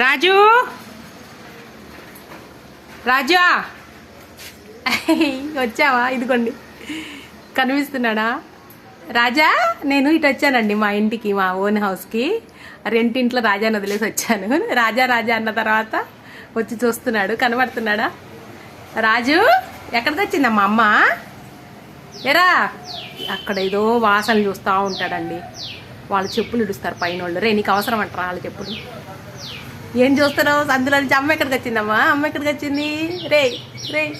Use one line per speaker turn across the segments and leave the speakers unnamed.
రాజు? రాజా? వచ్చావా? ఇదిగోండి. కనిపిస్తున్నాడా? రాజా నేను ఇటు వచ్చానండి మా ఇంటికి మా ఓన్ హౌస్కి రెంటింట్లో రాజాని వదిలేసి వచ్చాను. రాజా రాజా అన్న తర్వాత వచ్చి చూస్తున్నాడు. కనబడుతున్నాడా? రాజు ఎక్కడికి వచ్చిందమ్మా అమ్మ? ఎరా? అక్కడ ఏదో వాసనలు చూస్తూ ఉంటాడండి. వాళ్ళు చెప్పులు ఇడుస్తారు పైన వాళ్ళు రే నీకు అవసరం అంటారా వాళ్ళ చెప్పులు? ఏం చూస్తున్నావు? అందులో నుంచి అమ్మ ఎక్కడికి వచ్చిందమ్మా? అమ్మ ఎక్కడికి వచ్చింది? రే రే.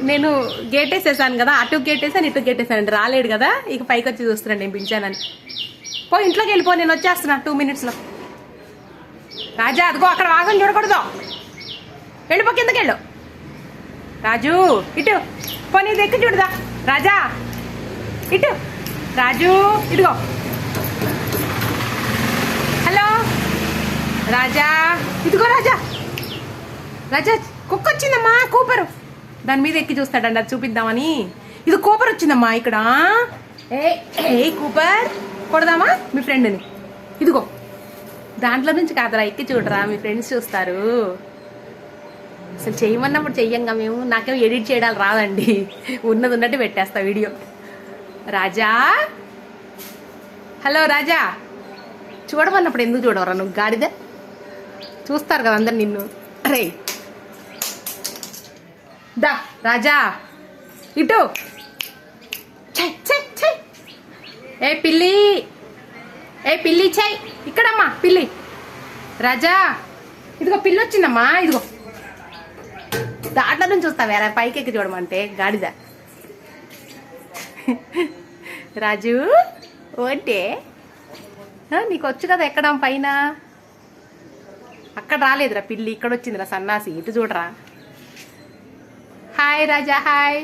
నేను గేట్ వేసేసాను కదా అటు గేట్ వేసాను ఇటు గేట్ వేసాను. రాలేడు కదా? ఇక పైకి వచ్చి చూస్తున్నాను నేను పిలిచానని. పో ఇంట్లోకి వెళ్ళిపో నేను వచ్చేస్తున్నా టూ మినిట్స్లో రాజా అదిగో అక్కడ వాసన చూడకూడదు. వెళ్ళిపో కిందకి వెళ్ళు. రాజు ఇటు. పోనీ ఎక్కి చూడదా రాజా ఇటు. రాజు ఇటుగో హలో రాజా ఇదిగో రాజా. రాజా కుక్క వచ్చిందమ్మా కూపరు. దాని మీద ఎక్కి చూస్తాడండి అది చూపిద్దామని. ఇది కూపర్ వచ్చిందమ్మా ఇక్కడ. ఏ కూపర్? కొడదామా? మీ ఫ్రెండ్ని. ఇదిగో. దాంట్లో నుంచి కాదురా ఎక్కి చూడరా మీ ఫ్రెండ్స్ చూస్తారు. అసలు చేయమన్నప్పుడు చెయ్యంగా మేము నాకేం ఎడిట్ చేయడాలు రాదండి. ఉన్నది ఉన్నట్టు పెట్టేస్తా వీడియో. రాజా? హలో రాజా. చూడమన్నప్పుడు ఎందుకు చూడవరా నువ్వు గాడిద? చూస్తారు కదా అందరు నిన్ను. అరే. దా రాజా. ఇటు. ఛై, ఏ పిల్లి. ఏ పిల్లి చెయ్ ఇక్కడమ్మా పిల్లి. రాజా. ఇదిగో పిల్లి వచ్చిందమ్మా ఇదిగో. దాంట్లో నుంచి చూస్తావా? పైకి ఎక్కి చూడమంటే గాడిద. రాజు. ఓటే. నీకు వచ్చు కదా ఎక్కడం పైన? అక్కడ రాలేదురా పిల్లి ఇక్కడ వచ్చిందిరా సన్నాసి. ఇటు చూడరా. Hi Raja hi.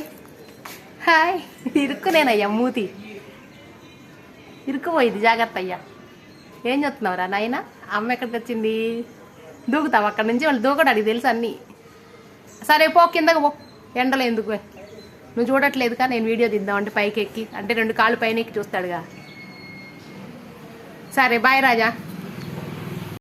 హాయ్. ఇరుక్కునేనయ్యా మూతి. ఇరుక్కుపోయింది జాగ్రత్త అయ్యా. ఏం చెప్తున్నావురా నాయన? అమ్మ ఎక్కడికి వచ్చింది దూకుతావు? అక్కడ నుంచి వాళ్ళు దూకడానికి తెలుసు అన్నీ. సరే పో కిందకు పో. ఎండలో ఎందుకు? నువ్వు చూడట్లేదు కానీ నేను వీడియో తీద్దామంటే పైకి ఎక్కి అంటే రెండు కాళ్ళు పైన ఎక్కి చూస్తాడుగా. సరే బాయ్ రాజా.